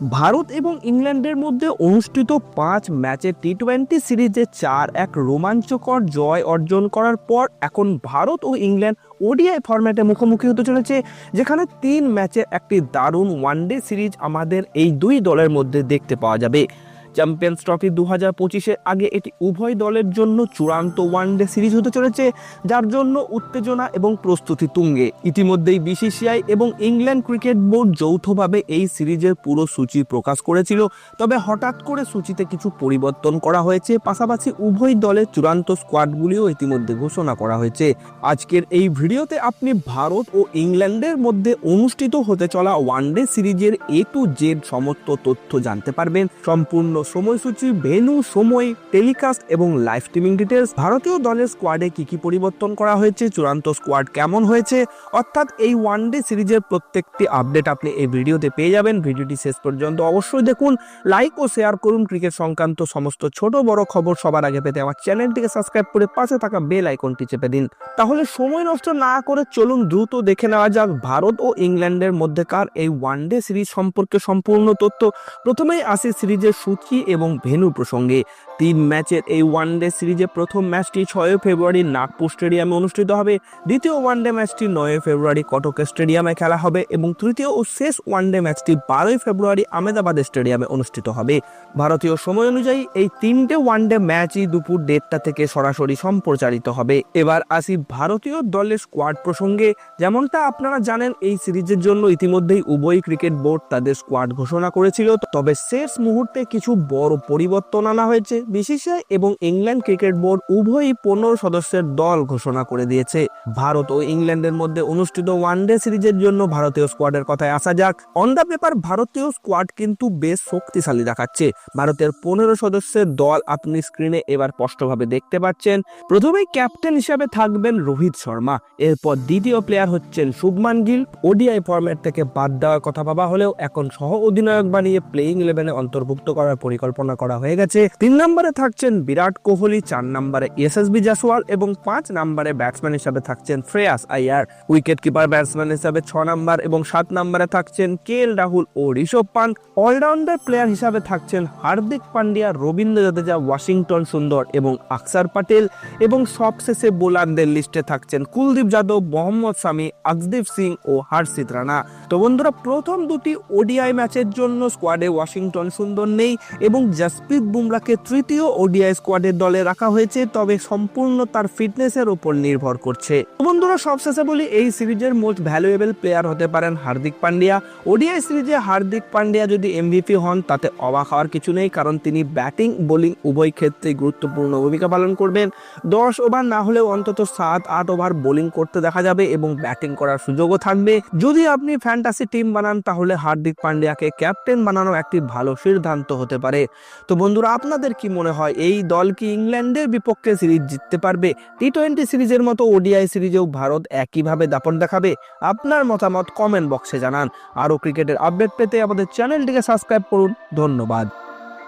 ভারত এবং ইংল্যান্ডের মধ্যে অনুষ্ঠিত পাঁচ ম্যাচে টি টোয়েন্টি সিরিজে চার এক রোমাঞ্চকর জয় অর্জন করার পর এখন ভারত ও ইংল্যান্ড ওডিআই ফরম্যাটে মুখোমুখি হতে চলেছে, যেখানে তিন ম্যাচের একটি দারুণ ওয়ান ডে সিরিজ আমাদের এই দুই দলের মধ্যে দেখতে পাওয়া যাবে। চ্যাম্পিয়ন্স ট্রফি দু হাজার পঁচিশের আগে এটি উভয় দলের জন্য চূড়ান্ত ওয়ানডে সিরিজ হতে চলেছে, যার জন্য উত্তেজনা এবং প্রস্তুতি তুঙ্গে। ইতিমধ্যেই বিসিসিআই এবং ইংল্যান্ড ক্রিকেট বোর্ড যৌথভাবে এই সিরিজের পুরো সূচি প্রকাশ করেছিল, তবে হঠাৎ করে সূচিতে কিছু পরিবর্তন করা হয়েছে, পাশাপাশি উভয় দলের চূড়ান্ত স্কোয়াডগুলিও ইতিমধ্যে ঘোষণা করা হয়েছে। আজকের এই ভিডিওতে আপনি ভারত ও ইংল্যান্ডের মধ্যে অনুষ্ঠিত হতে চলা ওয়ানডে সিরিজের এ টু জেড সমস্ত তথ্য জানতে পারবেন। সম্পূর্ণ সময়সূচি ভেন্যু সময় টেলিকাস্ট এবং লাইভ স্ট্রিমিং ডিটেলস ভারতীয় দলের স্কোয়াডে কি কি পরিবর্তন করা হয়েছে? চূড়ান্ত স্কোয়াড কেমন হয়েছে? অর্থাৎ এই ওয়ান ডে সিরিজের প্রত্যেকটি আপডেট আপনি এই ভিডিওতে পেয়ে যাবেন। ভিডিওটি শেষ পর্যন্ত অবশ্যই দেখুন লাইক ও শেয়ার করুন। ক্রিকেট সংক্রান্ত সমস্ত ছোট বড় খবর সবার আগে পেতে আমার চ্যানেলটিকে সাবস্ক্রাইব করে পাশে থাকা বেল আইকনটি চেপে দিন। তাহলে সময় নষ্ট না করে চলুন দ্রুত দেখে নেওয়া যাক ভারত ও ইংল্যান্ডের মধ্যেকার এই ওয়ান ডে সিরিজ সম্পর্কে সম্পূর্ণ তথ্য। প্রথমেই আসে সিরিজের সূচি এবং ভেন্যু প্রসঙ্গে তিন ম্যাচের এই ওয়ানডে সিরিজে প্রথম ম্যাচটি ছয় ফেব্রুয়ারি নাগপুর স্টেডিয়ামে অনুষ্ঠিত হবে। দ্বিতীয় ওয়ানডে ম্যাচটি নয় ফেব্রুয়ারি কটক স্টেডিয়ামে খেলা হবে এবং তৃতীয় ও শেষ ওয়ানডে ম্যাচটি বারোই ফেব্রুয়ারি আহমেদাবাদ স্টেডিয়ামে অনুষ্ঠিত হবে। ভারতীয় সময় অনুযায়ী এই তিনটে ওয়ানডে ম্যাচই দুপুর দেড়টা থেকে সরাসরি সম্প্রচারিত হবে। এবার আসি ভারতীয় দলের স্কোয়াড প্রসঙ্গে। যেমনটা আপনারা জানেন, এই সিরিজের জন্য ইতিমধ্যেই উভয় ক্রিকেট বোর্ড তাদের স্কোয়াড ঘোষণা করেছিল। তবে শেষ মুহূর্তে কিছু বড় পরিবর্তন আনা হয়েছে। বিসিসিআই এবং ইংল্যান্ড ক্রিকেট বোর্ড উভয়ই পনেরো সদস্যের দল ঘোষণা করে দিয়েছে। ভারত ও ইংল্যান্ডের মধ্যে অনুষ্ঠিত ওয়ানডে সিরিজের জন্য ভারতীয় স্কোয়াডের কথায় আসা যাক। অন দ্য পেপার ভারতীয় স্কোয়াড কিন্তু বেশ শক্তিশালী দেখাচ্ছে। ভারতের পনেরো সদস্যের দল আপনি স্ক্রিনে এবার স্পষ্টভাবে দেখতে পাচ্ছেন। প্রথমেই ক্যাপ্টেন হিসাবে থাকবেন রোহিত শর্মা। এরপর দ্বিতীয় প্লেয়ার হচ্ছেন শুভমান গিল। ওডিআই ফরম্যাট থেকে বাদ দেওয়ার কথা ভাবা হলেও এখন সহ অধিনায়ক বানিয়ে প্লেইং ইলেভেনে অন্তর্ভুক্ত করার পরিকল্পনা করা হয়ে গেছে। তিন নম্বরে থাকছেন বিরাট কোহলি, চার নম্বরে এসএসবি জাসওয়াল এবং পাঁচ নম্বরে ব্যাটসম্যান হিসাবে থাকছেন Shreyas Iyer. Wicket keeper batsman হিসাবে ছ নম্বর এবং সাত নম্বরে থাকছেন কে এল রাহুল ও ঋষভ পান্ত। অলরাউন্ডার প্লেয়ার হিসাবে থাকছেন হার্দিক পান্ডিয়া, রবীন্দ্র জাদেজা, ওয়াশিংটন সুন্দর এবং আকসার পাটেল এবং সবশেষে বোলারদের লিস্টে থাকছেন কুলদীপ যাদব, মোহাম্মদ সামি আকদীপ সিং ও হার্ষিত রানা। তো বন্ধুরা, প্রথম দুটি ওডিআই ম্যাচের জন্য স্কোয়াডে ওয়াশিংটন সুন্দর নেই এবং জাসপ্রীত বুমরাকে তৃতীয় ওডিআই স্কোয়াডের দলে রাখা হয়েছে, তবে সম্পূর্ণ তার ফিটনেসের উপর নির্ভর করছে। বন্ধুরা, সবশেষে বলি, এই সিরিজের মোস্ট ভ্যালুয়েবল প্লেয়ার হতে পারেন হার্দিক পান্ডিয়া। ওডিআই সিরিজে হার্দিক পান্ডিয়া যদি এমভিপি হন, তাতে অবাক হওয়ার কিছু নেই, কারণ তিনি ব্যাটিং, বোলিং, উভয় ক্ষেত্রেই গুরুত্বপূর্ণ ভূমিকা পালন করবেন। দশ ওভার না হলেও অন্তত সাত, আট ওভার বোলিং করতে দেখা যাবে এবং ব্যাটিং করার সুযোগও থাকবে। যদি আপনি ফ্যান্টাসি টিম বানান, তাহলে হার্দিক পান্ডিয়াকে ক্যাপ্টেন বানানো একটি ভালো সিদ্ধান্ত হতে পারে। তো বন্ধুরা, আপনাদের কি মনে হয়, এই দল কি ইংল্যান্ডের বিপক্ষে সিরিজ জিততে পারবে? টি টোয়েন্টি সিরিজের মতো ওডিআই সিরিজেও ভারত একইভাবে দাপন দেখাবে? আপনার মতামত কমেন্ট বক্সে জানান। আরও ক্রিকেটের আপডেট পেতে আমাদের চ্যানেলটিকে সাবস্ক্রাইব করুন। ধন্যবাদ।